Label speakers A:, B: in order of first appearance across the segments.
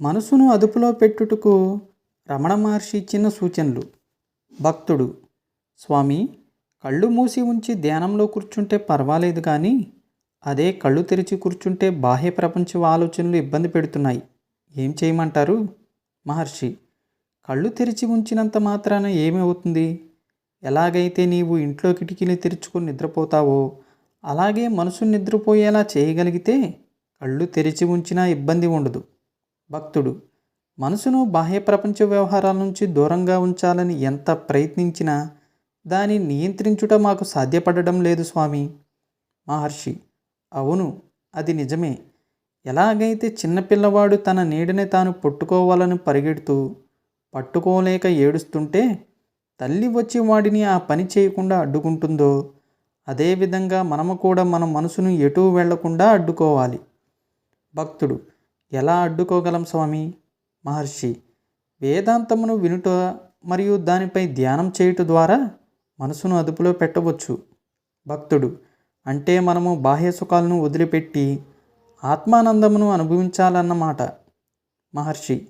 A: మనసును అదుపులో పెట్టుటకు రమణ మహర్షి ఇచ్చిన సూచనలు. భక్తుడు స్వామి కళ్ళు మూసి ఉంచి ధ్యానంలో కూర్చుంటే పర్వాలేదు కానీ అదే కళ్ళు తెరిచి కూర్చుంటే బాహ్య ప్రపంచ ఆలోచనలు ఇబ్బంది పెడుతున్నాయి. ఏం చేయమంటారు? మహర్షి కళ్ళు తెరిచి ఉంచినంత మాత్రాన ఏమవుతుంది ఎలాగైతే నీవు ఇంట్లో కిటికీలు తెరుచుకొని నిద్రపోతావో అలాగే మనసు నిద్రపోయేలా చేయగలిగితే కళ్ళు తెరిచి ఉంచినా ఇబ్బంది ఉండదు. భక్తుడు మనసును బాహ్య ప్రపంచ వ్యవహారాల నుంచి దూరంగా ఉంచాలని ఎంత ప్రయత్నించినా దాన్ని నియంత్రించుట మాకు సాధ్యపడడం లేదు స్వామి. మహర్షి అవును అది నిజమే. ఎలాగైతే చిన్నపిల్లవాడు తన నీడని తాను పట్టుకోవాలని పరిగెడుతూ పట్టుకోలేక ఏడుస్తుంటే తల్లి వచ్చి వాడిని ఆ పని చేయకుండా అడ్డుకుంటుందో అదేవిధంగా మనము కూడా మన మనసును ఎటూ వెళ్ళకుండా అడ్డుకోవాలి. భక్తుడు ఎలా అడ్డుకోగలం స్వామి? మహర్షి వేదాంతమును వినుట మరియు దానిపై ధ్యానం చేయుట ద్వారా మనసును అదుపులో పెట్టవచ్చు. భక్తుడు అంటే మనము బాహ్య సుఖాలను వదిలిపెట్టి ఆత్మానందమును అనుభవించాలన్నమాట మహర్షి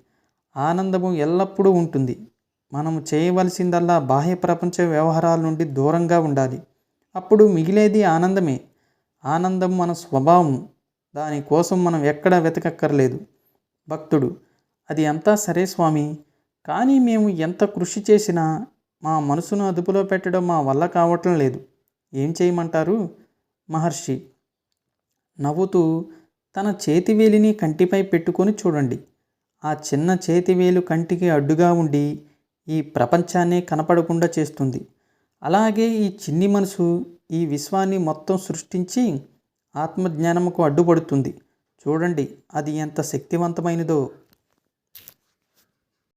A: ఆనందము ఎల్లప్పుడూ ఉంటుంది. మనము చేయవలసిందల్లా బాహ్య ప్రపంచ వ్యవహారాల నుండి దూరంగా ఉండాలి. అప్పుడు మిగిలేది ఆనందమే. ఆనందం మన స్వభావం దానికోసం మనం ఎక్కడ వెతకక్కర్లేదు. భక్తుడు అది అంతా సరే స్వామి. కానీ మేము ఎంత కృషి చేసినా మా మనసును అదుపులో పెట్టడం మా వల్ల కావటం లేదు. ఏం చేయమంటారు? మహర్షి నవ్వుతూ తన చేతివేలిని కంటిపై పెట్టుకొని చూడండి. ఆ చిన్న చేతివేలు కంటికి అడ్డుగా ఉండి ఈ ప్రపంచాన్నే కనపడకుండా చేస్తుంది. అలాగే ఈ చిన్ని మనసు ఈ విశ్వాన్ని మొత్తం సృష్టించి ఆత్మజ్ఞానముకు అడ్డుపడుతుంది. చూడండి అది ఎంత శక్తివంతమైనదో.